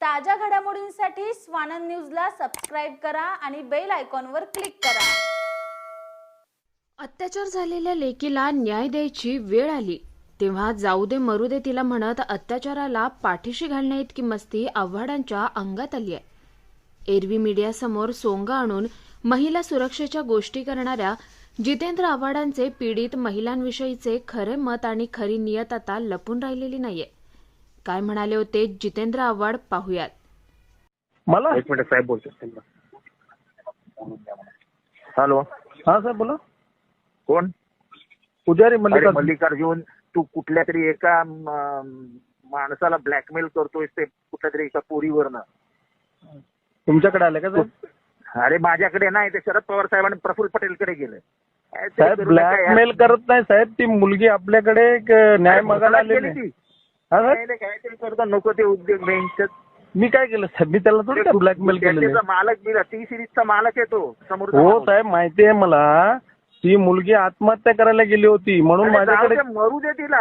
ताज्या घडामोडींसाठी स्वानंद न्यूजला सबस्क्राईब करा आणि बेल आयकॉनवर क्लिक करा. अत्याचार झालेल्या लेकीला न्याय द्यायची वेळ आली. तेव्हा जाऊ दे मरू दे तिला म्हणत अत्याचाराला पाठीशी घालण्या इतकी मस्ती आव्हाडांच्या अंगात आली आहे. एरवी मीडियासमोर सोंगा आणून महिला सुरक्षेच्या गोष्टी करणाऱ्या जितेंद्र आव्हाडांचे पीडित महिलांविषयीचे खरे मत आणि खरी नियत आता लपून राहिलेली नाहीये. काय म्हणाले होते जितेंद्र आव्हाड पाहुयात. मला? एक मिनिट साहेब बोलतो हॅलो. हा साहेब बोला. कोण? पुजारी मल्लिका मल्लिकार्जुन. तू कुठल्या तरी एका माणसाला ब्लॅकमेल करतोय ते कुठल्या तरी एका पोरीवरनं. तुमच्याकडे आले का साहेब? अरे माझ्याकडे नाही ते शरद पवार साहेबांनी प्रफुल्ल पटेलकडे गेले. साहेब. ब्लॅकमेल करत नाही साहेब. ती मुलगी आपल्याकडे एक न्याय मागायला आलेली गेली आहे. ती. नाही, काहीतरी करतो नको ते उद्योग मी काय केलं? साहेब मी त्याला थोडी ब्लॅकमेल त्याचा मालक बिला टी सिरीजचा मालक आहे तो समोर हो साहेब माहिती आहे मला. ती मुलगी आत्महत्या करायला गेली होती म्हणून माझ्याकडे मरू दे तिला.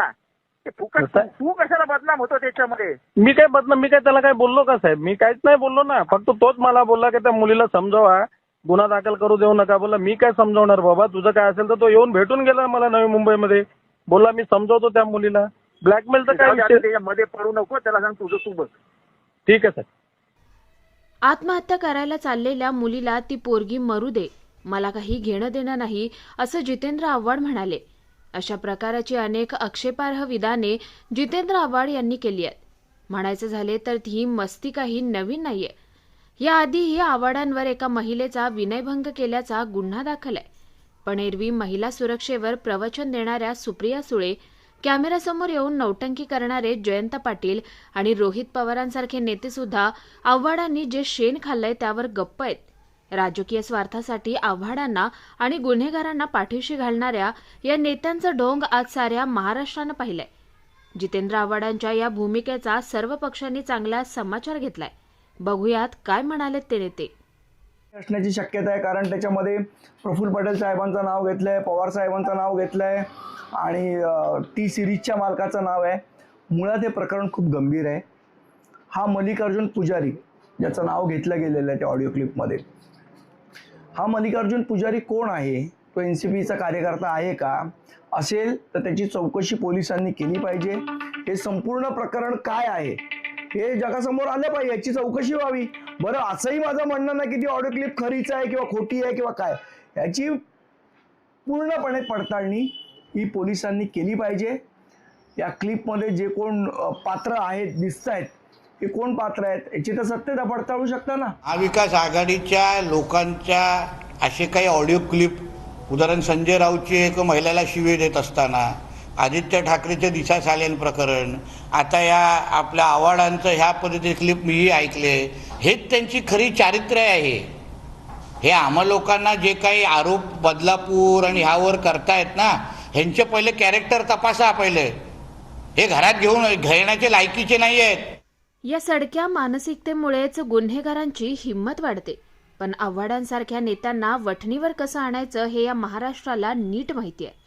फुकट? तू कशाला बदनाम होतो त्याच्यामध्ये? मी काय बदनाम मी काय त्याला काय बोललो का साहेब? मी काहीच नाही बोललो ना. फक्त तोच मला बोलला की त्या मुलीला समजावा. गुन्हा दाखल करू देऊ नका बोला मी काय समजवणार बाबा? तुझं काय असेल तर तो येऊन भेटून गेला मला नवी मुंबईमध्ये. बोला मी समजवतो त्या मुलीला. ब्लॅकमेलचा काय विषय त्याच्यामध्ये पडू नको त्याला सांग तुझं तू बघ ठीक आहे साहेब आत्महत्या करायला चाललेल्या मुलीला ती पोरगी मरू दे मला काही घेणं देणं नाही असं जितेंद्र आव्हाड म्हणाले. अशा प्रकाराची अनेक आक्षेपार्ह विधाने जितेंद्र आव्हाड यांनी केली आहेत. म्हणायचं झाले तर ही मस्ती काही नवीन नाहीये. याआधीही आव्हाडांवर एका महिलेचा विनयभंग केल्याचा गुन्हा दाखल आहे. पण एरवी महिला सुरक्षेवर प्रवचन देणाऱ्या सुप्रिया सुळे कॅमेऱ्यासमोर येऊन नौटंकी करणारे जयंत पाटील आणि रोहित पवारांसारखे नेते सुद्धा आव्हाडांनी जे शेण खाल्लंय त्यावर गप्प आहेत. राजकीय स्वार्थासाठी आव्हाडांना आणि गुन्हेगारांना पाठीशी घालणाऱ्या या नेत्यांचं ढोंग आज साऱ्या महाराष्ट्रानं पाहिलंय. जितेंद्र आव्हाडांच्या या भूमिकेचा सर्व पक्षांनी चांगला समाचार घेतलाय. बघूयात काय म्हणालेत ते नेते. असण्याची शक्यता आहे. कारण त्याच्यामध्ये प्रफुल्ल पटेल साहेबांचं नाव घेतलं आहे पवार साहेबांचं नाव घेतलं आहे आणि टी सिरीजच्या मालकाचं नाव आहे. मुळात हे प्रकरण खूप गंभीर आहे. हा मल्लिकार्जुन पुजारी ज्याचं नाव घेतलं गेलेलं आहे त्या ऑडिओ क्लिपमध्ये हा मल्लिकार्जुन पुजारी कोण आहे? तो एन सी पीचा कार्यकर्ता आहे का? असेल तर त्याची चौकशी पोलिसांनी केली पाहिजे. हे संपूर्ण प्रकरण काय आहे? हे जगासमोर आलं पाहिजे याची चौकशी व्हावी. बरं असंही माझं म्हणणं नाही की ती ऑडिओ क्लिप खरीच आहे किंवा खोटी आहे किंवा काय. याची पूर्णपणे पडताळणी ही पोलिसांनी केली पाहिजे. या क्लिपमध्ये जे कोण पात्र आहेत दिसत आहेत हे कोण पात्र आहेत याची तर सत्यता पडताळू शकता ना. महाविकास आघाडीच्या लोकांच्या असे काही ऑडिओ क्लिप उदाहरण संजय राऊतची एक महिलेला शिवे देत असताना आदित्य ठाकरेचं दिशा सालेन प्रकरण. आता या आपल्या आव्हाडांचं ह्या पद्धतीचे क्लिप मीही ऐकले हेच त्यांची खरी चारित्र्य आहे. हे आम्हा लोकांना जे काही आरोप बदलापूर आणि ह्यावर करतायत ना ह्यांचे पहिले कॅरेक्टर तपासा पहिले. हे घरात घेऊन घेण्याचे लायकीचे नाही आहेत. या सडक्या मानसिकतेमुळेच गुन्हेगारांची हिंमत वाढते. पण आव्हाडांसारख्या नेत्यांना वठणीवर कसं आणायचं हे या महाराष्ट्राला नीट माहिती आहे.